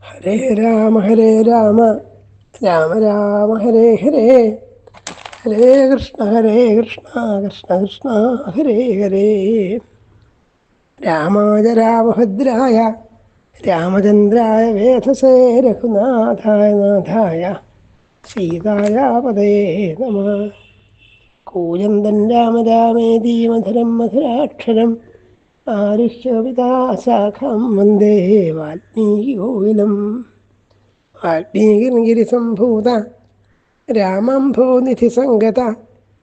ഹരേ രാമ ഹരേ രാമ. രാമ രാമ ഹരേ ഹരേ. ഹരേ കൃഷ്ണ ഹരേ കൃഷ്ണ കൃഷ്ണ കൃഷ്ണ ഹരേ ഹരേ. രാമായ രാമഭദ്രായ. രാമചന്ദ്രായ വേധസേ രഘുനാഥായ നാഥായ. സീതായ പദേ നമ. കൂജന്തൻ രാമ രാമേതി മധുരം മധുരാക്ഷരം. ആരുഹ്യവിതാശാഖം വന്ദേ വാൽമീകോവിലം വാൽമീകിരിസംഭൂത രാമംഭോനിധിസംഗത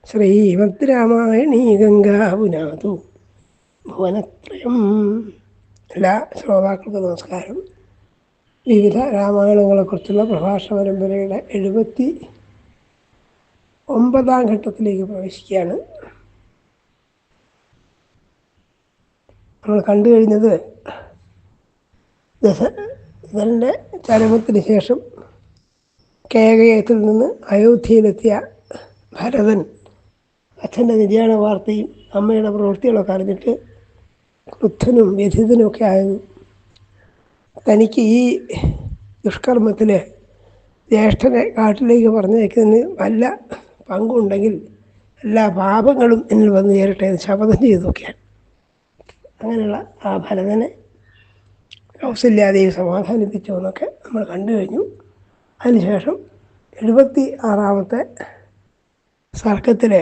ശ്രീമദ് രാമായണീ ഗംഗാപുനാതു ഭുവനത്രയം. എല്ലാ ശ്രോതാക്കൾക്കും നമസ്കാരം. വിവിധ രാമായണങ്ങളെക്കുറിച്ചുള്ള പ്രഭാഷണ പരമ്പരയുടെ എഴുപത്തി ഒമ്പതാം ഘട്ടത്തിലേക്ക് പ്രവേശിക്കുകയാണ്. നമ്മൾ കണ്ടു കഴിഞ്ഞത് ദശ ഇവരുടെ ചരമത്തിന് ശേഷം കേകയത്തിൽ നിന്ന് അയോധ്യയിലെത്തിയ ഭരതൻ അച്ഛന്റെ നിര്യാണ വാർത്തയും അമ്മയുടെ പ്രവൃത്തികളൊക്കെ അറിഞ്ഞിട്ട് ക്രുദ്ധനും വ്യഥിതനും ഒക്കെ ആയിരുന്നു തനിക്ക് ഈ ദുഷ്കർമ്മത്തിൽ ജ്യേഷ്ഠനെ കാട്ടിലേക്ക് പറഞ്ഞേക്കുന്നതിന് വല്ല പങ്കുണ്ടെങ്കിൽ എല്ലാ പാപങ്ങളും എന്നിൽ വന്നു ചേരട്ടെ എന്ന് ശപഥം ചെയ്തൊക്കെയാണ് അങ്ങനെയുള്ള ആ ഭരതനെ കൗസല്യാദേവി സമാധാനിപ്പിച്ചു എന്നൊക്കെ നമ്മൾ കണ്ടു കഴിഞ്ഞു. അതിനുശേഷം എഴുപത്തി ആറാമത്തെ സർക്കത്തിലെ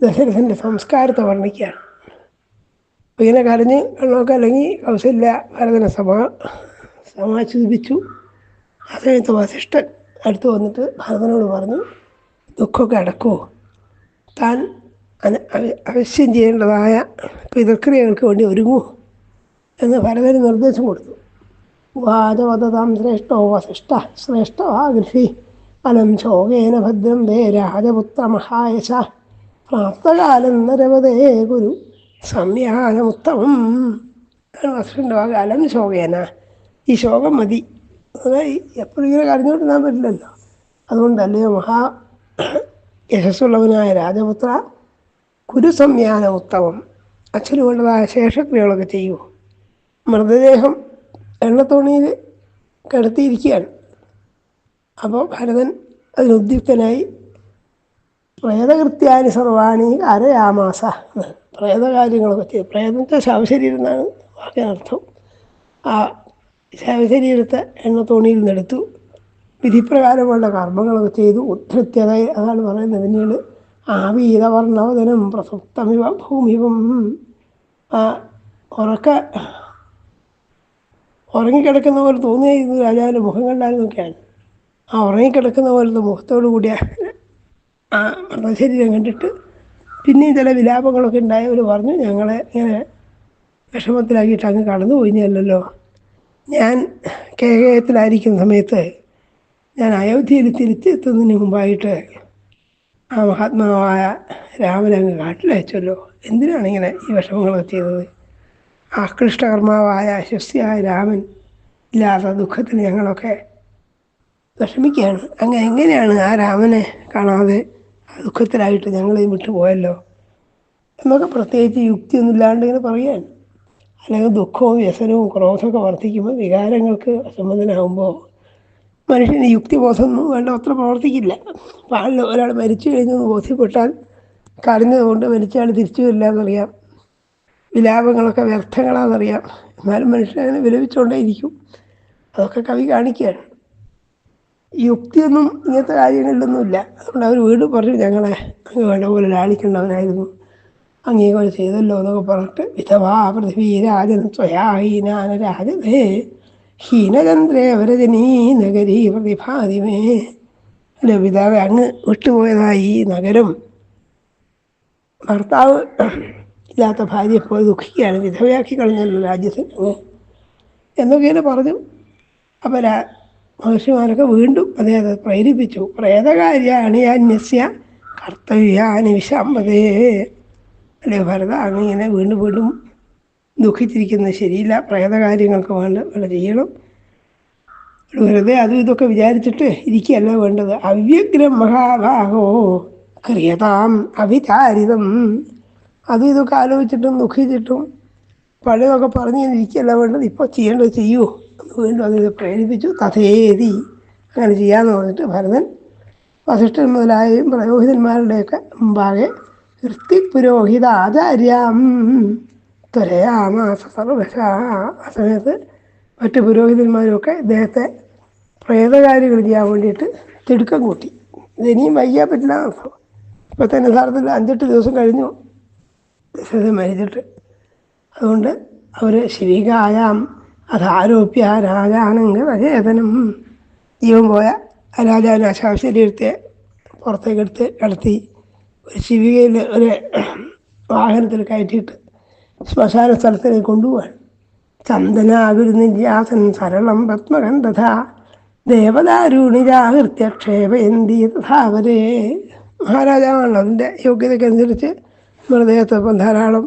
ദശരഥന്റെ സംസ്കാരത്തെ വർണിക്കുകയാണ്. അപ്പോൾ ഇങ്ങനെ കരഞ്ഞ് കണ്ണൊക്കെ അല്ലെങ്കിൽ കൗസല്യ ഭരതനെ സമാ സമാചിപ്പിച്ചു ആ സമയത്ത് വസിഷ്ഠൻ അടുത്ത് വന്നിട്ട് ഭരതനോട് പറഞ്ഞു ദുഃഖമൊക്കെ അടക്കുമോ താൻ അവശ്യം ചെയ്യേണ്ടതായ പിതൃക്രിയകൾക്ക് വേണ്ടി ഒരുങ്ങൂ എന്ന് ഭരതന് നിർദ്ദേശം കൊടുത്തു. വാചവതാം ശ്രേഷ്ഠോ വസിഷ്ഠ ശ്രേഷ്ഠ ഗൃഹി. അനം ശോകേന ഭദ്രം ദേ രാജപുത്ര മഹായശ. പ്രാപ്തകാലം നരവതേ ഗുരു സംയാനമുത്തമം വസിഷ്ഠന്റെ വാക്ക്. അലം ശോകേന. ഈ ശോകം മതി. എപ്പോഴും ഇങ്ങനെ ഞാൻ പറ്റില്ലല്ലോ. അതുകൊണ്ടല്ലയോ മഹാ യശസ്സുള്ളവനായ രാജപുത്ര കുരുസംയാന ഉത്തമം അച്ഛനുള്ളതായ ശേഷക്രിയകളൊക്കെ ചെയ്യൂ മൃതദേഹം എണ്ണത്തോണിയിൽ കിടത്തിയിരിക്കുകയാണ്. അപ്പോൾ ഭരതൻ അതിനുദ്യുക്തനായി പ്രേതകൃത്യാനി സർവാണി അരയാമാസ പ്രേതകാര്യങ്ങളൊക്കെ ചെയ്തു. പ്രേതത്തെ ശവശരീരം എന്നാണ് വാക്കിനർത്ഥം. ആ ശവശരീരത്തെ എണ്ണത്തോണിയിൽ നിന്നെടുത്തു. വിധിപ്രകാരമുള്ള കർമ്മങ്ങളൊക്കെ ചെയ്തു. ഉദ്ധൃത്യത അതാണ് പറയുന്നത്. പിന്നീട് ആവീതവർണവദനം പ്രസക്തമിവ ഭൂമിവം. ആ ഉറക്ക ഉറങ്ങിക്കിടക്കുന്ന പോലെ തോന്നിയായിരുന്നു രാജാവിന്റെ മുഖം കണ്ടാലെന്നൊക്കെയാണ് ആ ഉറങ്ങിക്കിടക്കുന്ന പോലത്തെ മുഖത്തോടു കൂടിയ ആ മൃതശരീരം കണ്ടിട്ട് പിന്നെയും ചില വിലാപങ്ങളൊക്കെ ഉണ്ടായവർ പറഞ്ഞു ഞങ്ങളെ ഇങ്ങനെ വിഷമത്തിലാക്കിയിട്ട് അങ്ങ് കടന്നു പോയിഞ്ഞല്ലോ ഞാൻ കേകയത്തിലായിരിക്കുന്ന സമയത്ത് ഞാൻ അയോധ്യയിൽ തിരിച്ചെത്തുന്നതിന് മുമ്പായിട്ട് ആ മഹാത്മാവായ രാമനെ അങ്ങ് കാട്ടിലയച്ചല്ലോ. എന്തിനാണ് ഇങ്ങനെ ഈ വിഷമങ്ങളൊക്കെ ചെയ്തത്? ആകൃഷ്ടകർമാവായ ശസ്യായ രാമൻ ഇല്ലാത്ത ദുഃഖത്തിന് ഞങ്ങളൊക്കെ വിഷമിക്കുകയാണ്. അങ്ങനെ എങ്ങനെയാണ് ആ രാമനെ കാണാതെ ദുഃഖത്തിലായിട്ട് ഞങ്ങളെ വിട്ടു പോയല്ലോ? എന്നൊക്കെ പ്രത്യേകിച്ച് യുക്തിയൊന്നും ഇല്ലാണ്ട് ഇങ്ങനെ പറയാൻ അല്ലെങ്കിൽ ദുഃഖവും വ്യസനവും ക്രോധമൊക്കെ വർദ്ധിക്കുമ്പോൾ വികാരങ്ങൾക്ക് അസമ്മതനാകുമ്പോൾ മനുഷ്യന് യുക്തിബോധമൊന്നും വേണ്ട അത്ര പ്രവർത്തിക്കില്ല. പാടില്ല ഒരാൾ മരിച്ചു കഴിഞ്ഞെന്ന് ബോധ്യപ്പെട്ടാൽ കരഞ്ഞതുകൊണ്ട് മരിച്ചയാൾ തിരിച്ചു വരില്ല എന്നറിയാം വിലാപങ്ങളൊക്കെ വ്യർത്ഥങ്ങളാണെന്നറിയാം എന്നാലും മനുഷ്യൻ അങ്ങനെ വിലപിച്ചുകൊണ്ടേയിരിക്കും അതൊക്കെ കവി കാണിക്കുകയാണ്. യുക്തിയൊന്നും ഇങ്ങനത്തെ കാര്യങ്ങളിലൊന്നുമില്ല. അതുകൊണ്ട് അവർ വീട് പറഞ്ഞു ഞങ്ങളെ അങ്ങ് വേണ്ട പോലെ ലാളിക്കേണ്ടവനായിരുന്നു. അങ്ങേപോലെ ചെയ്തല്ലോ എന്നൊക്കെ പറഞ്ഞിട്ട് വിധവാ പൃഥ്വീരാജൻ സ്വയാഹീനാന രാജതേ ഹീനചന്ദ്രേ വരജനീ നഗരീ പ്രതിഭാതിമേ. അല്ലെ പിതാവ് അങ്ങ് വിട്ടുപോയതായി ഈ നഗരം. ഭർത്താവ് ഇല്ലാത്ത ഭാര്യ പോയി ദുഃഖിക്കുകയാണ്. വിധവയാക്കി കളഞ്ഞല്ലോ രാജ്യത്തിന് അങ്ങ്. എന്നൊക്കെ പറഞ്ഞു. അപ്പോൾ മഹർഷിമാരൊക്കെ വീണ്ടും അദ്ദേഹത്തെ പ്രേരിപ്പിച്ചു. പ്രേതകാര്യാണ് അന്യസ്യ കർത്തവ്യ അനുവിശാമ്പതേ അല്ലേ ഭരത അങ്ങനെ വീണ്ടും വീണ്ടും ദുഃഖിച്ചിരിക്കുന്നത് ശരിയില്ല. പ്രേതകാര്യങ്ങൾക്ക് വേണ്ട വേണ്ട ചെയ്യണം. വെറുതെ അതും ഇതൊക്കെ വിചാരിച്ചിട്ട് ഇരിക്കുകയല്ല വേണ്ടത്. അവ്യഗ്രം മഹാഭാഗോ ക്രിയതാം അവിചാരിതം. അതും ഇതൊക്കെ ആലോചിച്ചിട്ടും ദുഃഖിച്ചിട്ടും പഴയതൊക്കെ പറഞ്ഞ് ഇരിക്കുകയല്ല വേണ്ടത്. ഇപ്പോൾ ചെയ്യേണ്ടത് ചെയ്യൂ. എന്ന് വീണ്ടും അതിനെ പ്രേരിപ്പിച്ചു. തഥേതി. അങ്ങനെ ചെയ്യാമെന്ന് പറഞ്ഞിട്ട് ഭരതൻ വസിഷ്ഠൻ മുതലായ പുരോഹിതന്മാരുടെയൊക്കെ മുമ്പാകെ വൃത്തി പുരോഹിത ആചാര്യം ത്വരയാമാസ സർവശ ആ സമയത്ത് മറ്റ് പുരോഹിതന്മാരുമൊക്കെ ഇദ്ദേഹത്തെ പ്രേതകാര്യങ്ങൾ ചെയ്യാൻ വേണ്ടിയിട്ട് തിടുക്കം കൂട്ടി. ഇതിനിയും വൈകാൻ പറ്റില്ല. എന്നർത്ഥം ഇപ്പം തന്നെ യഥാർത്ഥത്തിൽ അഞ്ചെട്ട് ദിവസം കഴിഞ്ഞു. ദശരഥൻ മരിച്ചിട്ട്. അതുകൊണ്ട് അവർ ശരീരായാം അത് ആരോപ്യ രാജാണെങ്കിൽ അചേതനം ജീവൻ പോയ രാജാവിനെ ആ പുറത്തേക്കെടുത്ത് കിടത്തി ഒരു ശിവികയിൽ ഒരു വാഹനത്തിൽ കയറ്റിയിട്ട് ശ്മശാന സ്ഥലത്തിലേക്ക് കൊണ്ടുപോവാൻ ചന്ദനാകുരുനിര്യാസൻ സരളം പത്മകണ്ഠ ദേവദാരുണിരാകൃത്യ ക്ഷേപയന്തി തഥാവരേ മഹാരാജാവാണ് അതിന്റെ യോഗ്യതയ്ക്കനുസരിച്ച് മൃതദേഹത്തൊപ്പം ധാരാളം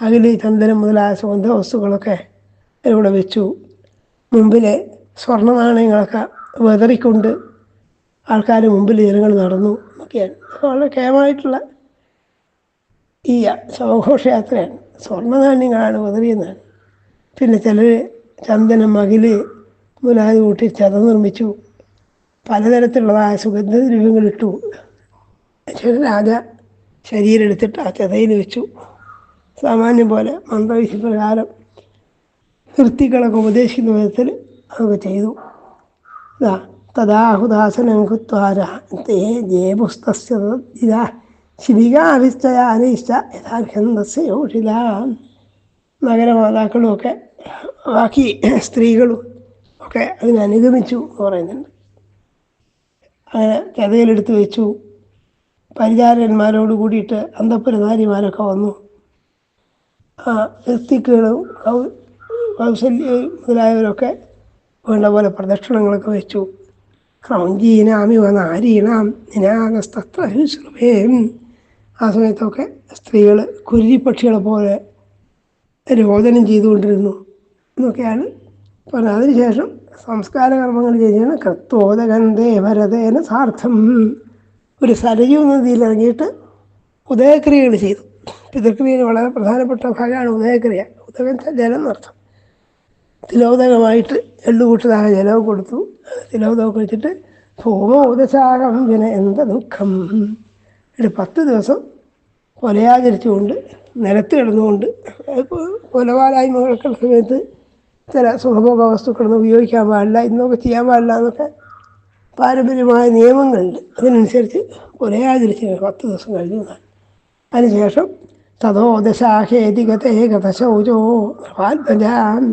അകിലി ചന്ദനം മുതലായ സുഗന്ധ വസ്തുക്കളൊക്കെ ഇവിടെ വെച്ചു. മുമ്പിലെ സ്വർണ നാണയങ്ങളൊക്കെ വെതറിക്കൊണ്ട് ആൾക്കാർ മുമ്പിൽ ജനങ്ങൾ നടന്നു ഒക്കെയാണ് വളരെ കേമായിട്ടുള്ള ഈ ശവഘോഷയാത്രയാണ്. സ്വർണധാന്യങ്ങളാണ് ഉതറിയുന്നത്. പിന്നെ ചിലർ ചന്ദനം മകിൽ മുലാത് കൂട്ടി ചത നിർമ്മിച്ചു. പലതരത്തിലുള്ളതായ സുഗന്ധദ്രവ്യങ്ങളിട്ടു ചില രാജ ശരീരം എടുത്തിട്ട് ആ ചതയിൽ വെച്ചു. സാമാന്യം പോലെ മന്ത്രവിധി പ്രകാരം വൃത്തികളൊക്കെ ഉപദേശിക്കുന്ന വിധത്തിൽ അതൊക്കെ ചെയ്തു. ഇതാ തദാഹുദാസനം കുത്വാര തേ ജേപുസ്തസ്യ ഇതാ ശിവികാവിശ്ചയാനിശ്ച യഥാർഹന്തസ്യ യോഷില നഗരമാതാക്കളും ഒക്കെ ബാക്കി സ്ത്രീകളും ഒക്കെ അതിനനുഗമിച്ചു എന്ന് പറയുന്നുണ്ട്. അങ്ങനെ ചതയിലെടുത്ത് വെച്ചു. പരിചാരന്മാരോട് കൂടിയിട്ട് അന്തപ്പുരധാരിമാരൊക്കെ വന്നു. ആ ഋത്തിക്കുകളും കൗശല്യ മുതലായവരൊക്കെ വേണ്ട പോലെ പ്രദക്ഷിണങ്ങളൊക്കെ വെച്ചു. ക്രൗഞ്ചീനാമിവ നാരീണാം നിനാഗസ്തത്രഹൃശ്രമേം ആ സമയത്തൊക്കെ സ്ത്രീകൾ കുരുതിപ്പക്ഷികളെ പോലെ രോദനം ചെയ്തുകൊണ്ടിരുന്നു എന്നൊക്കെയാണ് പറഞ്ഞത്. അതിനുശേഷം സംസ്കാര കർമ്മങ്ങൾ ചെയ്യുകയാണ് കൃത്തോദകന്തേ ഭരതേന സാർത്ഥം. ഒരു സരയൂ നദിയിൽ ഇറങ്ങിയിട്ട് ഉദയക്രിയകൾ ചെയ്തു. പിതൃക്രിയയിൽ വളരെ പ്രധാനപ്പെട്ട ഭാഗമാണ് ഉദയക്രിയ. ഉദകം ജലം എന്നർത്ഥം തിലോദകമായിട്ട് എള്ളുകൂട്ടതായ ജലവും കൊടുത്തു. തിലോദകം വെച്ചിട്ട് ഭൂമോദശാകം പിന്നെ എന്താ ദുഃഖം? ഒരു പത്ത് ദിവസം കൊലയാചരിച്ചുകൊണ്ട് നിലത്ത് കിടന്നുകൊണ്ട് കൊലപാലായ്മകളൊക്കെ ഉള്ള സമയത്ത് ചില സുഖഭോഗ വസ്തുക്കളൊന്നും ഉപയോഗിക്കാൻ പാടില്ല ഇന്നൊക്കെ ചെയ്യാൻ പാടില്ല എന്നൊക്കെ പാരമ്പര്യമായ നിയമങ്ങളുണ്ട്. അതിനനുസരിച്ച് കൊലയാചരിച്ച് പത്ത് ദിവസം കഴിഞ്ഞു അതിനുശേഷം തഥോദശാഹേതികതേ ഗതശൗചോ പ്രഭാത്മജാൻ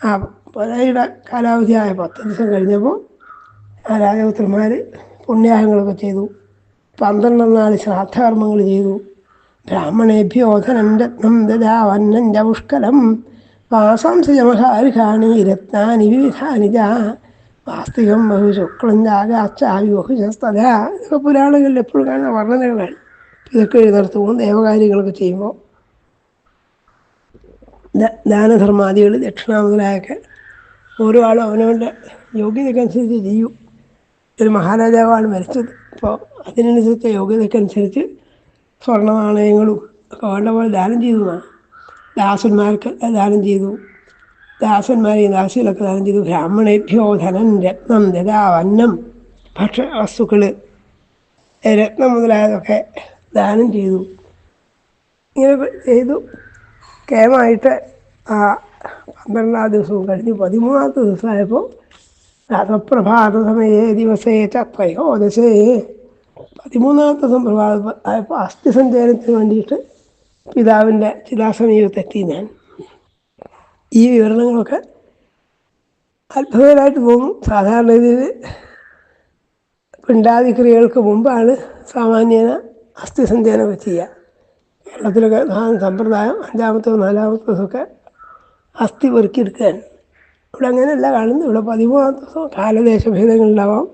ആ പുലയുടെ കാലാവധിയായ പത്ത് ദിവസം കഴിഞ്ഞപ്പോൾ ആ രാജപുത്രന്മാർ പുണ്യാഹങ്ങളൊക്കെ ചെയ്തു. പന്ത്രണ്ടാം നാൾ ശ്രാദ്ധകർമ്മങ്ങൾ ചെയ്തു. ബ്രാഹ്മണേഭ്യോ ധനം രത്നം ദദാവന്നം ച പുഷ്കലം. വാസാംസമഹാരിഹാണി രത്നാനി വിവിധാനി ജാ. വാസ്തികം ബഹു ശുക്ലം ബഹുശസ്തത ഇതൊക്കെ പുരാണങ്ങളിൽ എപ്പോഴും കാണുന്ന വർണനകളാണ്. ഇതൊക്കെ എഴുന്നേർത്തുകൊണ്ട് ദേവകാര്യങ്ങളൊക്കെ ചെയ്യുമ്പോൾ. ദാനധർമാദികൾ ദക്ഷിണ മുതലായൊക്കെ ഓരോ ആളും അവനവന്റെ യോഗ്യതയ്ക്കനുസരിച്ച് ചെയ്യും. ഒരു മഹാരാജാവാണ് മരിച്ചത്. അപ്പോൾ അതിനനുസരിച്ച യോഗ്യതയ്ക്കനുസരിച്ച് സ്വർണ നാണയങ്ങളും ഒക്കെ വേണ്ട പോലെ ദാനം ചെയ്തു എന്നാണ്. ദാസന്മാർക്ക് ദാനം ചെയ്തു. ദാസന്മാരെയും ദാസികളൊക്കെ ദാനം ചെയ്തു. ബ്രാഹ്മണേഭ്യോ ധനം രത്നം ദദാ വന്നം ഭക്ഷ വസ്തുക്കൾ രത്നം മുതലായതൊക്കെ ദാനം ചെയ്തു. ഇങ്ങനെ ചെയ്തു. കേമായിട്ട് ആ പന്ത്രണ്ടാം ദിവസവും കഴിഞ്ഞ് പതിമൂന്നാമത്തെ ദിവസമായപ്പോൾ രാതപ്രഭാത ദിവസേ ദിവസേ ചത്രയോദശേ പതിമൂന്നാമത്തെ ദിവസം പ്രഭാത ആയപ്പോൾ അസ്ഥി സഞ്ചാരത്തിന് വേണ്ടിയിട്ട് പിതാവിന്റെ ചിലാസമീപത്തെത്തി ഞാൻ. ഈ വിവരണങ്ങളൊക്കെ അത്ഭുതകരമായിട്ട് തോന്നും സാധാരണ രീതിയിൽ പിണ്ടാതിക്രിയകൾക്ക് മുമ്പാണ് സാമാന്യേന അസ്ഥി സഞ്ചയനമൊക്കെ ചെയ്യുക. കേരളത്തിലൊക്കെ സമ്പ്രദായം അഞ്ചാമത്തോ നാലാമത്തോ ദിവസമൊക്കെ അസ്ഥി പെറുക്കിയെടുക്കുകയാണ് ഇവിടെ അങ്ങനെയല്ല കാണുന്നത്. ഇവിടെ പതിമൂന്നാമത്തെ ദിവസം കാലദേശഭേദങ്ങളുണ്ടാവാം.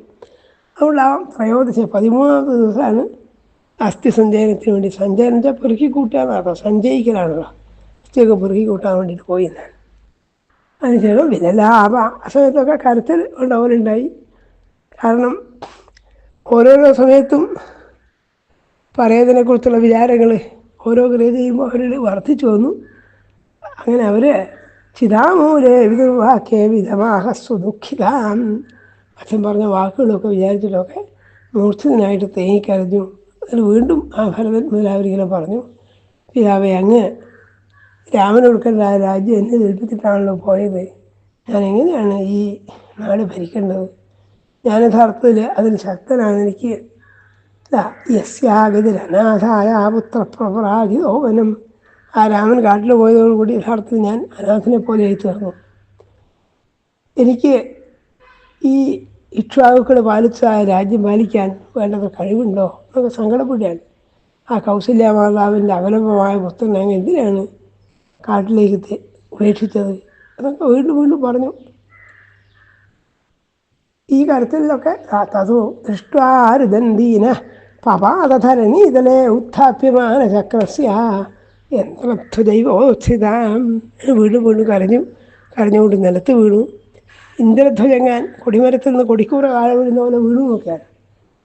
അതുകൊണ്ടാവാം ത്രയോദശ. പതിമൂന്നാമത്തെ ദിവസമാണ് അസ്ഥി സഞ്ചയനത്തിന് വേണ്ടി സഞ്ചയനം. വെച്ചാൽ പെറുക്കി കൂട്ടുക അർത്ഥം സഞ്ചയിക്കലാണല്ലോ. അസ്ഥിയൊക്കെ പെറുക്കി കൂട്ടാൻ വേണ്ടിയിട്ട് പോയി ഞാൻ അതിനുശേഷം പിന്നെ ലാഭ. ആ സമയത്തൊക്കെ കരുത്തൽ ഉണ്ടാവലുണ്ടായി കാരണം ഓരോരോ സമയത്തും പറയുന്നതിനെക്കുറിച്ചുള്ള വിചാരങ്ങൾ ഓരോ ക്രിയ ചെയ്യുമ്പോൾ അവരിൽ വർദ്ധിച്ചു വന്നു. അങ്ങനെ അവർ ചിതാമൂലേ വിധവാക്യേ വിധമാഹസ്വ ദുഃഖിതാം അച്ഛൻ പറഞ്ഞ വാക്കുകളൊക്കെ വിചാരിച്ചിട്ടൊക്കെ മൂർച്ഛനായിട്ട് തേങ്ങിക്കരഞ്ഞു. അതിൽ വീണ്ടും ആ ഭരതൻ മുതലാവരിങ്ങനെ പറഞ്ഞു പിതാവെ അങ്ങ് രാമനൊടുക്കേണ്ട ആ രാജ്യം എന്നെ ഏൽപ്പിച്ചിട്ടാണല്ലോ പോയത്. ഞാൻ എങ്ങനെയാണ് ഈ നാട് ഭരിക്കേണ്ടത്? ഞാൻ യഥാർത്ഥത്തിൽ അതിൽ ശക്തനാണ് എനിക്ക്. യസ്യാഗതിരനാഥായ പുത്രപ്രപരാജിതോവനം ആ രാമൻ കാട്ടിൽ പോയതോടുകൂടി യഥാർത്ഥത്തിൽ ഞാൻ അനാഥനെ പോലെ ആയി തീർന്നു. എനിക്ക് ഈ ഇക്ഷാവുക്കൾ പാലിച്ച ആ രാജ്യം പാലിക്കാൻ വേണ്ടത്ര കഴിവുണ്ടോ? എന്നൊക്കെ സങ്കടപ്പെടുകയാണ്. ആ കൗസല്യ മാതാവിന്റെ അവലംബമായ പുത്രൻ അങ്ങ് എന്തിനാണ് കാട്ടിലേക്ക് ഉപേക്ഷിച്ചത്? എന്നൊക്കെ വീണ്ടും വീണ്ടും പറഞ്ഞു. ഈ കാര്യത്തിലൊക്കെ തതു ദൃഷ്ടാരുദന്തീന പപാതധരണീതലേ ഉത്ഥാപ്യമാന ചക്രസ്യ യന്ത്രധ്വജൈവോത്ഥിതാം വീണ് വീണ് കരഞ്ഞു കരഞ്ഞുകൊണ്ട് നിലത്ത് വീണു. ഇന്ദ്രധ്വജങ്ങാൻ കൊടിമരത്തിൽ നിന്ന് കൊടിക്കൂറ കാലം വീഴുന്ന പോലെ വീണു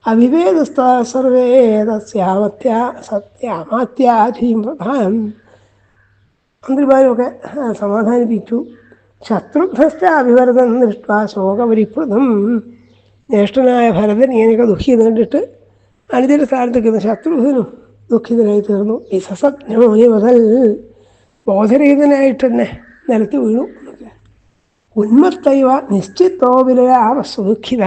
അവിവേദസ്ഥ സർവേദസ്യാമത്യ സത്യാമാത്യാധീം പ്രധാനം. മന്ത്രിമാരുമൊക്കെ സമാധാനിപ്പിച്ചു. സമാധാനിപ്പിച്ചു അഭിവരതൻ ദൃഷ്ട ശോകപരിപ്രദം. ജ്യേഷ്ഠനായ ഭരതൻ ഇങ്ങനെയൊക്കെ ദുഃഖി കണ്ടിട്ട് അനുജന്റെ സ്ഥാനത്ത് നിൽക്കുന്ന ശത്രുഘ്നും ദുഃഖിതനായി തീർന്നു വിസസജ്ഞോനി മുതൽ ബോധരഹിതനായിട്ട് തന്നെ നിലത്ത് വീണു. ഉന്മത്തൈവ നിശ്ചിത്തോപിലയാവസുദുഃഖിത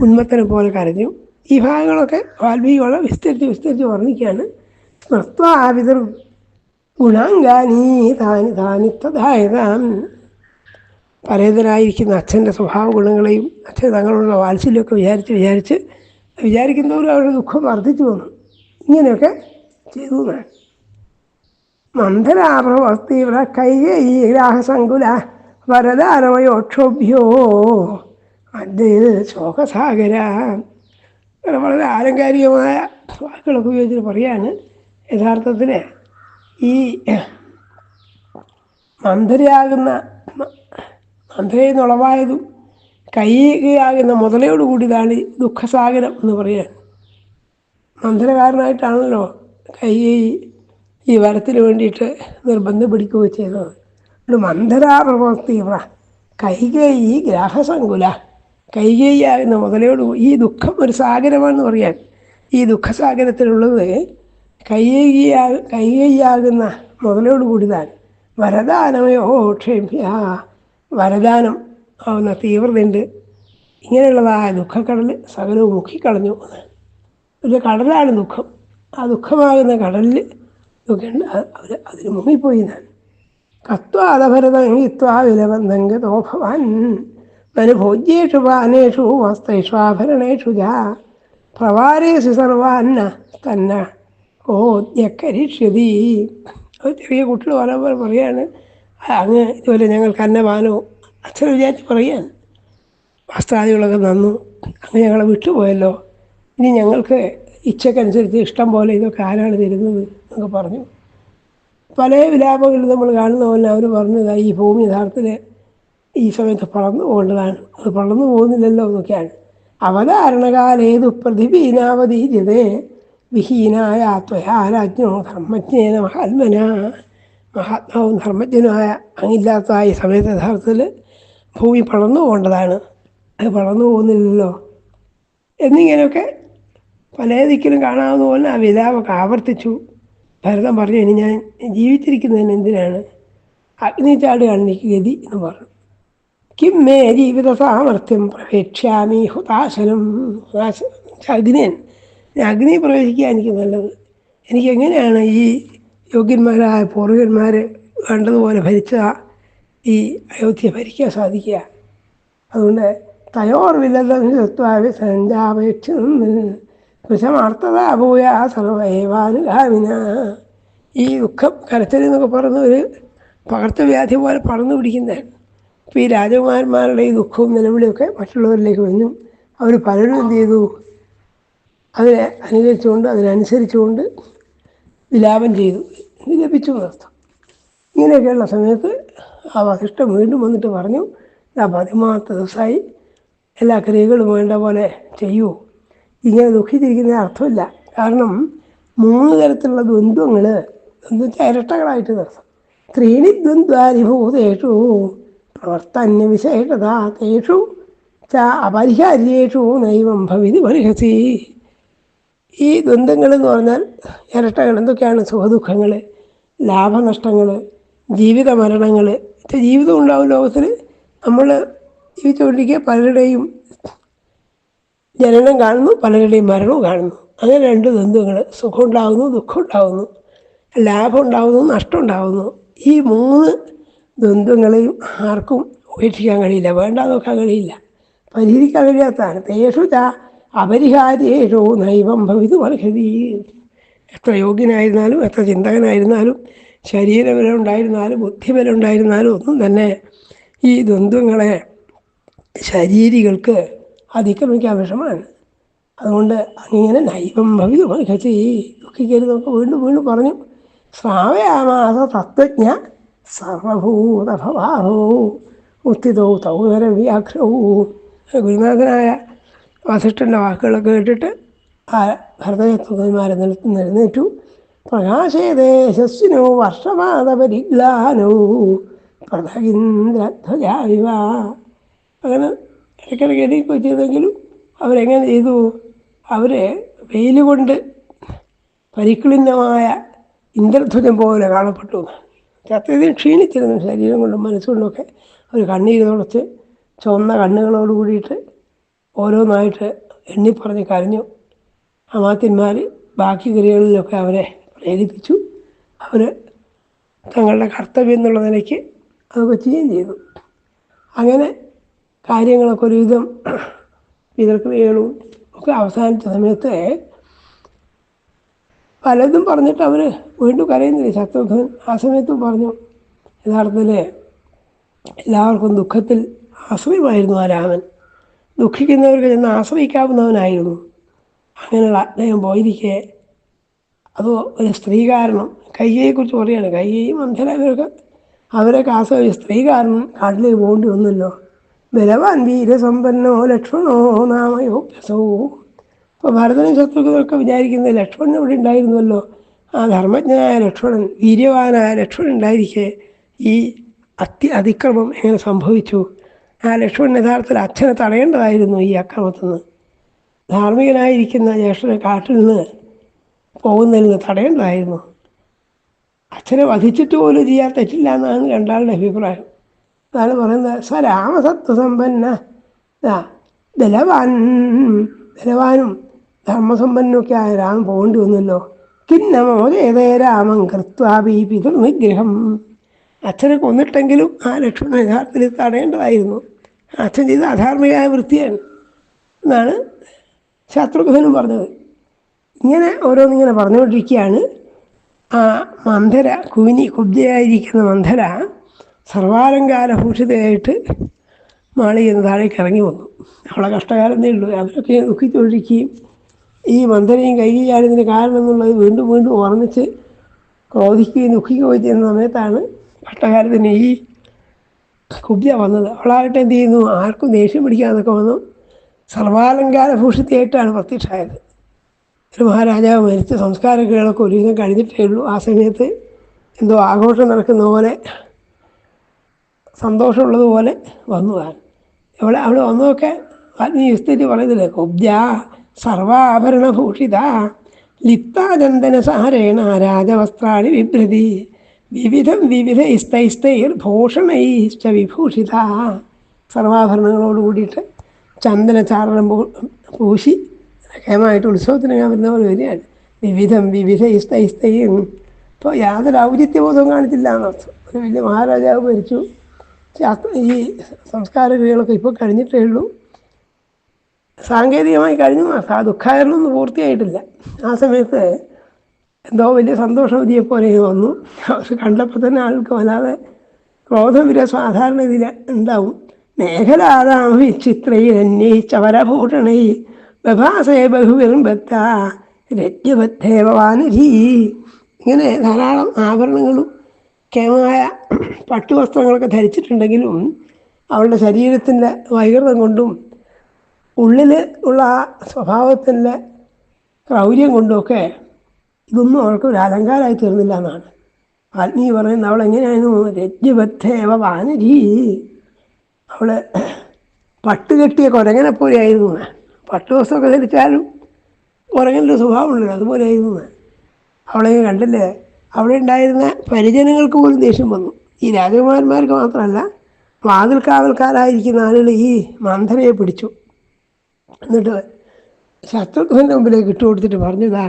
ഉന്മത്തനെ പോലെ കരഞ്ഞു. ഈ ഭാഗങ്ങളൊക്കെ വാൽമീകളെ വിസ്തരിച്ച് വിസ്തരിച്ച് വർണിക്കുകയാണ്. സ്മൃത്വാവിതർ ഗുണാംഗാനീ താനി താനി തഥായതാം പരേതനായിരിക്കുന്ന അച്ഛന്റെ സ്വഭാവ ഗുണങ്ങളെയും അച്ഛൻ തങ്ങളുള്ള വാത്സല്യമൊക്കെ വിചാരിച്ച് വിചാരിച്ച് വിചാരിക്കുന്നവരും അവരുടെ ദുഃഖം വർദ്ധിച്ചു വന്നു. ഇങ്ങനെയൊക്കെ ചെയ്തു മന്ധരാപ്രവർത്തിവ്ര കൈകൈ ഗ്രാഹസങ്കുല വരദാരമയോക്ഷോഭ്യോ അതിൽ ശോകസാഗര. വളരെ ആലങ്കാരികമായ വാക്കുകളൊക്കെ ഉപയോഗിച്ചിട്ട് പറയാണ് യഥാർത്ഥത്തിൽ ഈ മന്ധരയാകുന്ന മന്ധരയിൽ നിന്നുളവായതും കൈകയാകുന്ന മുതലയോടുകൂടിയതാണ് ദുഃഖസാഗരം എന്ന് പറയാൻ. മന്ധരകാരനായിട്ടാണല്ലോ കൈ ഈ വരത്തിന് വേണ്ടിയിട്ട് നിർബന്ധം പിടിക്കുകയോ ചെയ്തത്. അതുകൊണ്ട് കൈകേ കൈകേയി ഗ്രാഹസങ്കുല കൈകേയാകുന്ന മുതലയോട് ഈ ദുഃഖം ഒരു സാഗരമാണെന്ന് പറയാൻ ഈ ദുഃഖസാഗരത്തിലുള്ളത് കൈകേയാ കൈകേയാകുന്ന മുതലയോട് കൂടിയതാണ്. വരദാനമയോ ക്ഷേമ്യ വരദാനം ആവുന്ന തീവ്രതയുണ്ട്. ഇങ്ങനെയുള്ളതായ ദുഃഖക്കടൽ സകലവും മുക്കിക്കളഞ്ഞു. ഒരു കടലാണ് ദുഃഖം. ആ ദുഃഖമാകുന്ന കടലിൽ ദുഃഖമുണ്ട് അവർ അതിൽ മുങ്ങിപ്പോയി ഞാൻ. കത്വാദഭരതംഗിത്വാ വിലബന്ധങ്കതോ ഭവാൻ അനുഭോജ്യേഷു പാനേഷു വസ്ത്രേഷ്വാഭരണേഷു ജാ. പ്രവാരേഷു സർവാന്ന തന്ന ഓദ്യക്കരിഷ്യതി ഒരു ചെറിയ കുട്ടികൾ പറയുമ്പോൾ പറയാണ്. അങ്ങ് ഇതുപോലെ ഞങ്ങൾക്ക് അന്നപാനവും അച്ഛൻ വിചാരിച്ച് പറയാണ്. വസ്ത്രാദികളൊക്കെ നന്നു അങ്ങ് ഞങ്ങളെ വിട്ടുപോയല്ലോ. ഇനി ഞങ്ങൾക്ക് ഇച്ഛക്കനുസരിച്ച് ഇഷ്ടം പോലെ ഇതൊക്കെ ആരാണ് തരുന്നത് എന്നൊക്കെ പറഞ്ഞു. പല വിലാപങ്ങളിൽ നമ്മൾ കാണുന്ന പോലെ അവർ പറഞ്ഞത് ഈ ഭൂമി യഥാർത്ഥത്തിൽ ഈ സമയത്ത് പളർന്നു പോകേണ്ടതാണ്. അത് പളർന്നു പോകുന്നില്ലല്ലോ എന്നൊക്കെയാണ്. അവതാരണകാലേതു പ്രതിഭീനാവതീര്യതേ വിഹീനായ ആത്മയാരാജ്ഞോ ധർമ്മജ്ഞേന മഹാത്മന. മഹാത്മാവും ധർമ്മജ്ഞനുമായ അങ്ങില്ലാത്ത ഈ സമയത്ത് യഥാർത്ഥത്തിൽ ഭൂമി പളർന്നു പോകേണ്ടതാണ്. അത് പളർന്നു പോകുന്നില്ലല്ലോ. എന്നിങ്ങനെയൊക്കെ പല ദിക്കിലും കാണാവുന്ന പോലെ ആ വിതാവൊക്കെ ആവർത്തിച്ചു. ഭരതം പറഞ്ഞു ഇനി ഞാൻ ജീവിച്ചിരിക്കുന്നതിന് എന്തിനാണ് അഗ്നി ചാടുകയാണ് എനിക്ക് ഗതി എന്ന് പറഞ്ഞു. കിം മേ ജീവിത സാമർഥ്യം പ്രവേക്ഷ്യാമി ഹുതാശനം ഹുതാശ- അഗ്നിയൻ. അഗ്നി പ്രവേശിക്കുക എനിക്ക് നല്ലത്. എനിക്ക് എങ്ങനെയാണ് ഈ യോഗ്യന്മാരായ പൂർവികന്മാർ വേണ്ടതുപോലെ ഭരിച്ച ഈ അയോധ്യ ഭരിക്കാൻ സാധിക്കുക? അതുകൊണ്ട് തയോർവില്ലതത്വാവി സഞ്ചാപേക്ഷ കുശമാർത്ഥത അഭൂയ സർവൈവാനുഗാമിന. ഈ ദുഃഖം കരച്ചിൽ എന്നൊക്കെ പറയുന്ന ഒരു പകർത്തവ്യാധി പോലെ പടർന്നു പിടിക്കുന്നതാണ്. അപ്പോൾ ഈ രാജകുമാരന്മാരുടെ ഈ ദുഃഖവും നിലവിളിയൊക്കെ മറ്റുള്ളവരിലേക്ക് വന്നു അവർ പലരും എന്ത് ചെയ്തു? അതിനെ അനുകരിച്ചുകൊണ്ട് അതിനനുസരിച്ചുകൊണ്ട് വിലാപം ചെയ്തു. ഇത് ലഭിച്ചു എന്നർത്ഥം ഇങ്ങനെയൊക്കെയുള്ള സമയത്ത് ആ വസിഷ്ഠം വീണ്ടും വന്നിട്ട് പറഞ്ഞു ആ പതിമാത്ത ദിവസമായി എല്ലാ ക്രിയകളും വേണ്ട പോലെ ചെയ്യൂ. ഇങ്ങനെ ദുഃഖിച്ചിരിക്കുന്ന അർത്ഥമില്ല. കാരണം മൂന്ന് തരത്തിലുള്ള ദ്വന്ദ്വങ്ങൾ ഇരട്ടകളായിട്ട് നടത്തും ത്രീണി ദ്വന്ദ്വാരിഭൂതേഷു പ്രവർത്തന്യ വിശേഷത തേഷു ച അപരിഹാര്യേഷു നൈവം ഭവിതി പരിഹസി ഈ ദ്വന്ദ്ങ്ങൾ എന്ന് പറഞ്ഞാൽ ഇരട്ടകൾ എന്തൊക്കെയാണ് സുഖദുഃഖങ്ങൾ ലാഭനഷ്ടങ്ങൾ ജീവിത മരണങ്ങൾ ജീവിതം ഉണ്ടാവും ലോകത്തിൽ നമ്മൾ ജീവിച്ചുകൊണ്ടിരിക്കുക പലരുടെയും ജനനം കാണുന്നു പലരുടെയും മരണവും കാണുന്നു. അങ്ങനെ രണ്ട് ദ്വന്ദ്ങ്ങൾ സുഖം ഉണ്ടാകുന്നു ദുഃഖം ഉണ്ടാകുന്നു ലാഭം ഉണ്ടാകുന്നു നഷ്ടം ഉണ്ടാകുന്നു. ഈ മൂന്ന് ദ്വന്ദ്ങ്ങളെയും ആർക്കും ഉപേക്ഷിക്കാൻ കഴിയില്ല വേണ്ടാതെ നോക്കാൻ കഴിയില്ല. പരിഹരിക്കാൻ കഴിയാത്തതാണ്. തേഷു ച അപരിഹാര്യേഷു നൈവം ഭവിതു അർഹതി എത്ര യോഗ്യനായിരുന്നാലും എത്ര ചിന്തകനായിരുന്നാലും ശരീരബലം ഉണ്ടായിരുന്നാലും ബുദ്ധിബലം ഉണ്ടായിരുന്നാലും ഒന്നും തന്നെ ഈ ദ്വന്ദ്ങ്ങളെ ശരീരികൾക്ക് അതിക്രമിക്കാൻ വിഷമാണ് അതുകൊണ്ട് അങ്ങനെ നൈവം ഭവിതമായി കഴിച്ച് ഈ ദുഃഖിക്കരുതൊക്കെ വീണ്ടും വീണ്ടും പറഞ്ഞു. ശ്രാവയാമാസ തത്വജ്ഞ സർവഭൂതഭവാഹോ ഉത്തിതോ തൗകര വ്യാഘ്രവും ഗുരുനാഥനായ വസിഷ്ഠന്റെ വാക്കുകളൊക്കെ കേട്ടിട്ട് ആ ഭരതയത്വന്മാരെ നിലത്ത് നിരുന്നേറ്റു പ്രകാശേതേ വർഷപാത പരിഗ്ലാനോ പ്രഥഗീന്ദ്രധ്വജാവിവ അങ്ങനെ ഇടയ്ക്കിടയ്ക്ക് എണീക്കുകയും ചെയ്തെങ്കിലും അവരെങ്ങനെ ചെയ്തു? അവർ വെയിൽ കൊണ്ട് പരിക്ലിന്നമായ ഇന്ദ്രധ്വജം പോലെ കാണപ്പെട്ടു. അത്രയധികം ക്ഷീണിച്ചിരുന്നു. ശരീരം കൊണ്ടും മനസ്സുകൊണ്ടുമൊക്കെ അവർ കണ്ണീര് തുടച്ച് ചുവന്ന കണ്ണുകളോട് കൂടിയിട്ട് ഓരോന്നായിട്ട് എണ്ണിപ്പറഞ്ഞ് കരഞ്ഞു. അമാത്യന്മാർ ബാക്കി ക്രിയകളിലൊക്കെ അവരെ പ്രേരിപ്പിച്ചു. അവർ തങ്ങളുടെ കർത്തവ്യം എന്നുള്ള നിലയ്ക്ക് അതൊക്കെ ചെയ്യുകയും ചെയ്തു. അങ്ങനെ കാര്യങ്ങളൊക്കെ ഒരുവിധം പിതൃക്രിയകളും ഒക്കെ അവസാനിച്ച സമയത്ത് പലതും പറഞ്ഞിട്ട് അവർ വീണ്ടും കരയുന്നില്ല. ശത്രുഘ്നൻ ആ സമയത്തും പറഞ്ഞു യഥാർത്ഥത്തിൽ എല്ലാവർക്കും ദുഃഖത്തിൽ ആശ്രയമായിരുന്നു ആ രാമൻ. ദുഃഖിക്കുന്നവർക്ക് ചെന്ന് ആശ്രയിക്കാവുന്നവനായിരുന്നു. അങ്ങനെയുള്ള അദ്ദേഹം പോയിരിക്കെ. അത് ഒരു സ്ത്രീ കാരണം കയ്യെക്കുറിച്ച് പറയുകയാണ് കയ്യയും അന്ധര ഇവരൊക്കെ അവരൊക്കെ ആശ്രയിച്ച സ്ത്രീ കാരണം കാട്ടിലേക്ക് പോകേണ്ടി വന്നല്ലോ. ബലവാൻ വീരസമ്പന്നോ ലക്ഷ്മണോ നാമയോ പ്രസവോ അപ്പോൾ ഭരതനും ശത്രുഘ്നൊക്കെ വിചാരിക്കുന്നത് ലക്ഷ്മണൻ ഇവിടെ ഉണ്ടായിരുന്നല്ലോ. ആ ധർമ്മജ്ഞനായ ലക്ഷ്മണൻ വീര്യവാനായ ലക്ഷ്മണൻ ഉണ്ടായിരിക്കെ ഈ അതി അതിക്രമം എങ്ങനെ സംഭവിച്ചു? ആ ലക്ഷ്മണൻ യഥാർത്ഥത്തിൽ അച്ഛനെ തടയേണ്ടതായിരുന്നു ഈ അക്രമത്തിൽ നിന്ന് ധാർമ്മികനായിരിക്കുന്ന ജ്യേഷ്ഠനെ കാട്ടിൽ നിന്ന് പോകുന്നതിൽ നിന്ന് തടയേണ്ടതായിരുന്നു. അച്ഛനെ വധിച്ചിട്ട് പോലും ചെയ്യാൻ തെറ്റില്ല എന്നാണ് രണ്ടാളുടെ അഭിപ്രായം. അതാണ് പറയുന്നത് സ്വരാമസത്വസമ്പന്ന ബലവാൻ ബലവാനും ധർമ്മസമ്പന്നൊക്കെ ആയ രാമൻ പോകേണ്ടി വന്നല്ലോ. കിന്നമോ ഏതേ രാമൻ കൃത്വാപി പിതൃനിഗ്രഹം അച്ഛനെ കൊന്നിട്ടെങ്കിലും ആ ലക്ഷ്മണൻ യഥാർത്ഥത്തിൽ തടയേണ്ടതായിരുന്നു. അച്ഛൻ ചെയ്ത അധാർമികമായ വൃത്തിയാണ് എന്നാണ് ശത്രുഘ്നും പറഞ്ഞത്. ഇങ്ങനെ ഓരോന്നിങ്ങനെ പറഞ്ഞുകൊണ്ടിരിക്കുകയാണ്. ആ മന്ധര കുവിനി കുബ്ജയായിരിക്കുന്ന മന്ധര സർവാലങ്കാരഭൂഷിതയായിട്ട് മാളി നിന്ന് താഴേക്ക് ഇറങ്ങി വന്നു. അവളെ കഷ്ടകാലമേ ഉള്ളൂ. അവരൊക്കെ ദുഃഖിച്ചൊഴിക്കുകയും ഈ മന്ദനയും കൈകാര്യത്തിന് കാരണം എന്നുള്ളത് വീണ്ടും വീണ്ടും ഓർമ്മിച്ച് ക്രോധിക്കുകയും ദുഃഖിക്കുകയും ചെയ്യുന്ന സമയത്താണ് കഷ്ടകാലത്തിന് ഈ കുബ്ജ വന്നത്. അവളായിട്ട് എന്ത് ചെയ്യുന്നു? ആർക്കും ദേഷ്യം പിടിക്കാന്നൊക്കെ വന്നു. സർവാലങ്കാരഭൂഷിതയായിട്ടാണ് പ്രത്യക്ഷമായത്. ഒരു മഹാരാജാവ് മരിച്ച ഒരു വിധം കഴിഞ്ഞിട്ടേ ഉള്ളൂ. ആ സമയത്ത് എന്തോ ആഘോഷം നടക്കുന്ന പോലെ സന്തോഷമുള്ളതുപോലെ വന്നു താൻ ഇവിടെ അവിടെ വന്നതൊക്കെ ആത്മീയസ്ഥിതി പറയുന്നില്ലേ? കുബ്ജ സർവാഭരണഭൂഷിത ലിപ്താചന്ദന സഹരേണ രാജവസ്ത്രാണി വിഭ്രതി വിവിധം വിവിധ ഇസ്തൈസ്തൈർ ഭൂഷണൈശ്ച വിഭൂഷിത. സർവാഭരണങ്ങളോട് കൂടിയിട്ട് ചന്ദന ചാരണം പൂശി കേമായിട്ട് ഉത്സവത്തിന് ഞാൻ പോലെ വരികയാണ്. വിവിധം വിവിധ ഇസ്തൈസ്തൈർ ഇപ്പോൾ യാതൊരു ഔചിത്യബോധവും കാണിച്ചില്ല എന്നർത്ഥം. ഒരു വലിയ മഹാരാജാവ് മരിച്ചു. ശാസ്ത്ര ഈ സംസ്കാര ക്രിയകളൊക്കെ ഇപ്പോൾ കഴിഞ്ഞിട്ടേ ഉള്ളൂ. സാങ്കേതികമായി കഴിഞ്ഞു. ആ ദുഃഖാകരണമൊന്നും പൂർത്തിയായിട്ടില്ല. ആ സമയത്ത് എന്തോ വലിയ സന്തോഷം സന്തോഷവതിയെ പോലെ വന്നു. അവർ കണ്ടപ്പോൾ തന്നെ ആൾക്ക് വല്ലാതെ ക്രോധവിര സാധാരണ ഇതിൽ ഉണ്ടാവും. മേഖലാതാമി ചിത്രൈരന്യൈ ബഭാസേ ബഹുവിറും ബത്ത രജ്ഞബദ്ധേവാനുരീ ഇങ്ങനെ ധാരാളം ആഭരണങ്ങളും കേമായ പട്ടുവസ്ത്രങ്ങളൊക്കെ ധരിച്ചിട്ടുണ്ടെങ്കിലും അവളുടെ ശരീരത്തിന്റെ വൈകൃതം കൊണ്ടും ഉള്ളിൽ ഉള്ള ആ സ്വഭാവത്തിന്റെ ക്രൗര്യം കൊണ്ടുമൊക്കെ ഇതൊന്നും അവൾക്ക് ഒരു അലങ്കാരമായി തീർന്നില്ല എന്നാണ് വാൽമീകി പറയുന്നത് അവൾ എങ്ങനെയായിരുന്നു രജ്ജുബദ്ധേവ വാനരീ അവൾ പട്ടുകെട്ടിയ കുരങ്ങനെ പോലെയായിരുന്നു. പട്ട് ദിവസമൊക്കെ ധരിച്ചാലും കുരങ്ങന്റെ സ്വഭാവമുണ്ടല്ലോ അതുപോലെ ആയിരുന്നു എന്ന്. അവളെ കണ്ടില്ലേ അവിടെ ഉണ്ടായിരുന്ന പരിജനങ്ങൾക്ക് പോലും ദേഷ്യം വന്നു. ഈ രാജകുമാരന്മാർക്ക് മാത്രമല്ല വാതിൽ കാവൽക്കാരായിരിക്കുന്ന ആളുകൾ ഈ മന്ധരയെ പിടിച്ചു. എന്നിട്ട് ശത്രുഘ്നന്റെ മുമ്പിലേക്ക് ഇട്ട് കൊടുത്തിട്ട് പറഞ്ഞതാ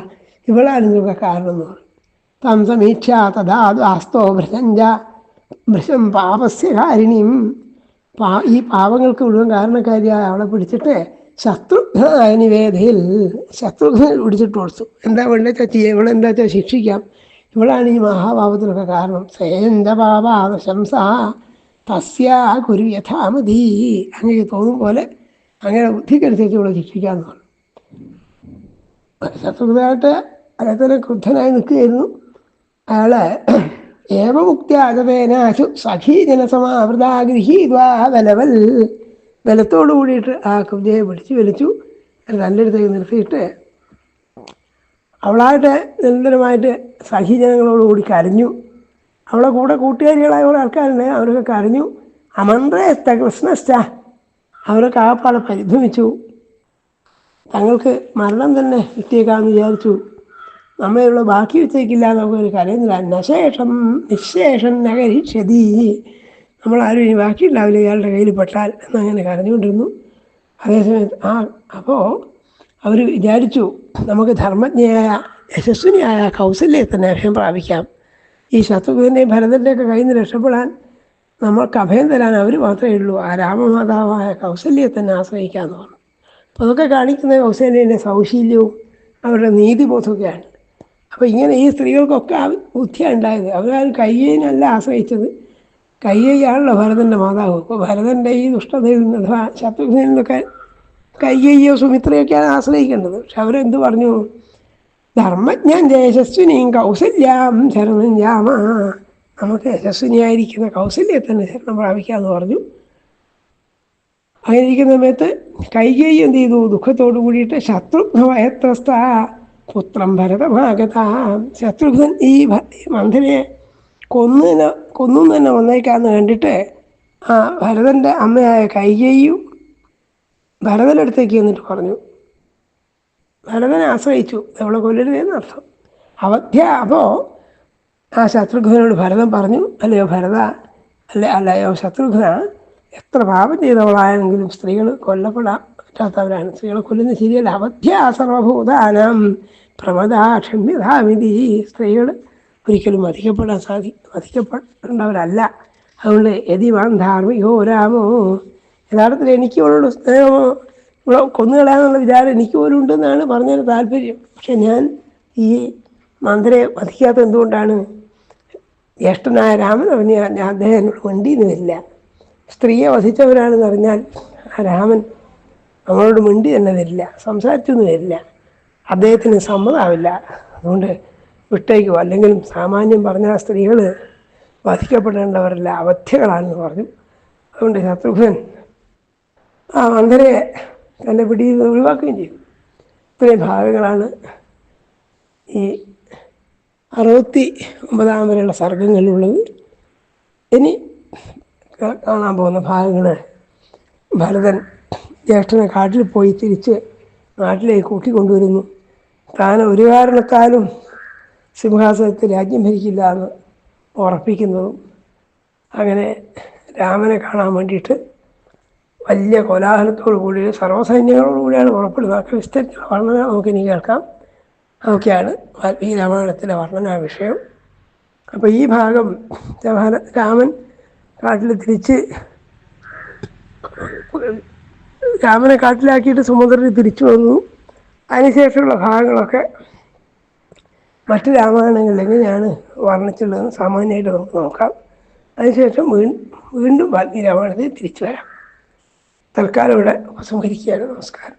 ഇവളാണ് ഇതൊക്കെ കാരണം എന്ന് പറഞ്ഞു. തം സമീക്ഷ തഥാ ആസ്തോ ഭ്രശഞ്ച ഭൃശം പാപസ്യകാരിണിയും പാ ഈ പാപങ്ങൾക്ക് മുഴുവൻ കാരണക്കാരിയായ അവളെ പിടിച്ചിട്ട് ശത്രുഘ്നായ നിവേദയിൽ ശത്രുഘ്നൻ പിടിച്ചിട്ട് കൊടുത്തു. എന്താ വേണ്ടത് വെച്ചാൽ ഇവളെ എന്താ വെച്ചാൽ ശിക്ഷിക്കാം? ഇവളാണ് ഈ മഹാഭാവത്തിനൊക്കെ കാരണം. സേന്ദ പാപാവശംസ തസ്യാ കുരു യഥാമതി. അങ്ങനെ തോന്നും പോലെ അങ്ങനെ ബുദ്ധിക്കനുസരിച്ച് ഇവളെ ശിക്ഷിക്കാന്ന് പറഞ്ഞു. ശത്രുതായിട്ട് അദ്ദേഹത്തിന് ക്രുദ്ധനായി നിൽക്കുകയായിരുന്നു. അയാൾ ഏവമുക്തിയാജവേനാശു സഖീജനസമാവൃതാ ഗൃഹീദ്വാ ബലവൽ. ബലത്തോടു കൂടിയിട്ട് ആ കുതിരയെ പിടിച്ച് വലിച്ചു നല്ലൊരുത്തേക്ക് നിർത്തിയിട്ട് അവളായിട്ട് നിരന്തരമായിട്ട് സഹിജനങ്ങളോടുകൂടി കരഞ്ഞു. അവളെ കൂടെ കൂട്ടുകാരികളായ കുറേ ആൾക്കാരുണ്ട് അവരൊക്കെ കരഞ്ഞു. അമന്ത്രയസ്ത കൃഷ്ണസ്ഥ അവരൊക്കെ ആപ്പാടെ പരിഭ്രമിച്ചു. തങ്ങൾക്ക് മരണം തന്നെ കിട്ടിയേക്കാമെന്ന് വിചാരിച്ചു. നമ്മളുള്ള ബാക്കി വെച്ചേക്കില്ല എന്നൊക്കെ ഒരു കരയുന്നില്ല നശേഷം നിശേഷം നഗരിക്ഷതി നമ്മളാരും ഇനി ബാക്കിയുണ്ടാവില്ല ഇയാളുടെ കയ്യിൽ പെട്ടാൽ എന്നങ്ങനെ കരഞ്ഞുകൊണ്ടിരുന്നു. അതേസമയത്ത് ആ അപ്പോൾ അവർ വിചാരിച്ചു നമുക്ക് ധർമ്മജ്ഞയായ യശസ്വിനിയായ കൗസല്യെ തന്നെ അഭയം പ്രാപിക്കാം. ഈ ശത്രുഘ്നെയും ഭരതന്റെയൊക്കെ കയ്യിൽ നിന്ന് രക്ഷപ്പെടാൻ നമ്മൾക്ക് അഭയം തരാൻ അവർ മാത്രമേ ഉള്ളൂ. ആ രാമമാതാവായ കൗസല്യെ തന്നെ ആശ്രയിക്കാമെന്ന് പറഞ്ഞു. അപ്പോൾ അതൊക്കെ കാണിക്കുന്ന കൗസല്യന്റെ സൗശീല്യവും അവരുടെ നീതിബോധമൊക്കെയാണ്. അപ്പോൾ ഇങ്ങനെ ഈ സ്ത്രീകൾക്കൊക്കെ ബുദ്ധിയാണ് ഉണ്ടായത്. അവരാരും കയ്യേനല്ല ആശ്രയിച്ചത്. കയ്യയാണല്ലോ ഭരതന്റെ മാതാവ്. അപ്പോൾ ഭരതന്റെ ഈ ദുഷ്ടതയിൽ നിന്ന് അഥവാ ശത്രുഘ്നയിൽ നിന്നൊക്കെ കയ്യയ്യോ സുമിത്രയൊക്കെയാണ് ആശ്രയിക്കേണ്ടത്. പക്ഷെ അവരെന്ത് പറഞ്ഞു? ധർമ്മജ്ഞൻ യശസ്വിനിയും കൗസല്യാം ശരണം രാമ. നമുക്ക് യശസ്വിനിയായിരിക്കുന്ന കൗസല്യെ തന്നെ ശരണം പ്രാപിക്കാമെന്ന് പറഞ്ഞു. അങ്ങനെ ഇരിക്കുന്ന സമയത്ത് കൈകൈ എന്ത് ചെയ്തു? ദുഃഖത്തോടു കൂടിയിട്ട് ശത്രുഘ്നവയത്രസ്ഥ പുത്രം ഭരതഭാഗത ശത്രുഘ്നൻ ഈ മന്ധനെ കൊന്നു കൊന്നു തന്നെ വന്നേക്കാന്ന് കണ്ടിട്ട് ആ ഭരതന്റെ അമ്മയായ കൈകയും ഭരതനടുത്തേക്ക് എന്നിട്ട് പറഞ്ഞു ഭരതനെ ആശ്രയിച്ചു. അവളെ കൊല്ലരുതെന്ന് അർത്ഥം. അവധ്യ അപ്പോൾ ആ ശത്രുഘ്നോട് ഭരതൻ പറഞ്ഞു അല്ലയോ ഭരത അല്ല അല്ലയോ ശത്രുഘ്ന എത്ര പാപം ചെയ്തവളായെങ്കിലും സ്ത്രീകൾ കൊല്ലപ്പെടാൻ പറ്റാത്തവരാണ് സ്ത്രീകളെ കൊല്ലുന്നത് ശരിയല്ല. അവധ്യ സർവഭൂതാനം പ്രമദാക്ഷമ്യതാമിതി സ്ത്രീകൾ ഒരിക്കലും വധിക്കപ്പെടാൻ സാധി വധിക്കപ്പെടേണ്ടവരല്ല. അതുകൊണ്ട് യതിമാൻ ധാർമ്മികോ രാമോ യഥാർത്ഥത്തിൽ എനിക്ക് ഇവളോട് സ്നേഹമോ ഇവിടെ കൊന്നുകളയാന്നുള്ള വിചാരം എനിക്ക് പോലും ഉണ്ടെന്നാണ് പറഞ്ഞതിന് താല്പര്യം. പക്ഷെ ഞാൻ ഈ മന്ത്രയെ വധിക്കാത്ത എന്തുകൊണ്ടാണ്? ജ്യേഷ്ഠനായ രാമൻ അവന് അദ്ദേഹം എന്നോട് മിണ്ടിയെന്ന് വരില്ല സ്ത്രീയെ വധിച്ചവരാണെന്ന് അറിഞ്ഞാൽ ആ രാമൻ നമ്മളോട് മിണ്ടി തന്നെ വരില്ല സംസാരിച്ചൊന്നും വരില്ല. അദ്ദേഹത്തിന് സമ്മതമാവില്ല അതുകൊണ്ട് വിട്ടേക്കോ. അല്ലെങ്കിലും സാമാന്യം പറഞ്ഞ സ്ത്രീകൾ വധിക്കപ്പെടേണ്ടവരല്ല അവധ്യകളാണെന്ന് പറഞ്ഞു. അതുകൊണ്ട് ശത്രുഘ്നൻ ആ അന്ധരെ തന്റെ പിടിയിൽ നിന്ന് ഒഴിവാക്കുകയും ചെയ്യും ഇത്രയും ഭാഗങ്ങളാണ് ഈ അറുപത്തി ഒമ്പതാം വരെയുള്ള സർഗങ്ങളിലുള്ളത്. ഇനി കാണാൻ പോകുന്ന ഭാഗങ്ങൾ ഭരതൻ ജ്യേഷ്ഠനെ കാട്ടിൽ പോയി തിരിച്ച് നാട്ടിലേക്ക് കൂട്ടിക്കൊണ്ടുവരുന്നു. താൻ ഒരു കാരണത്താലും സിംഹാസനത്തിൽ രാജ്യം ഭരിക്കില്ല എന്ന് ഉറപ്പിക്കുന്നതും അങ്ങനെ രാമനെ കാണാൻ വേണ്ടിയിട്ട് വലിയ കോലാഹലത്തോടു കൂടി സർവസൈന്യങ്ങളോടു കൂടിയാണ് പുറപ്പെടുന്നത് അതൊക്കെ വർണന നമുക്ക് ഇനി കേൾക്കാം. അതൊക്കെയാണ് വാൽമീകി രാമായണത്തിലെ വർണന വിഷയം. അപ്പോൾ ഈ ഭാഗം രാമ- രാമൻ കാട്ടിൽ തിരിച്ച് രാമനെ കാട്ടിലാക്കിയിട്ട് സുമന്ത്രന് തിരിച്ചു വന്നു. അതിനുശേഷമുള്ള ഭാഗങ്ങളൊക്കെ മറ്റ് രാമായണങ്ങളിൽ എങ്ങനെയാണ് വർണിച്ചുള്ളതെന്ന് സാമാന്യമായിട്ട് നമുക്ക് നോക്കാം. അതിനുശേഷം വീണ്ടും വീണ്ടും വാൽമീകി രാമായണത്തിൽ തിരിച്ചു വരാം. തൽക്കാലം ഇവിടെ ഉപസംഹരിക്കുകയാണ് നമസ്കാരം.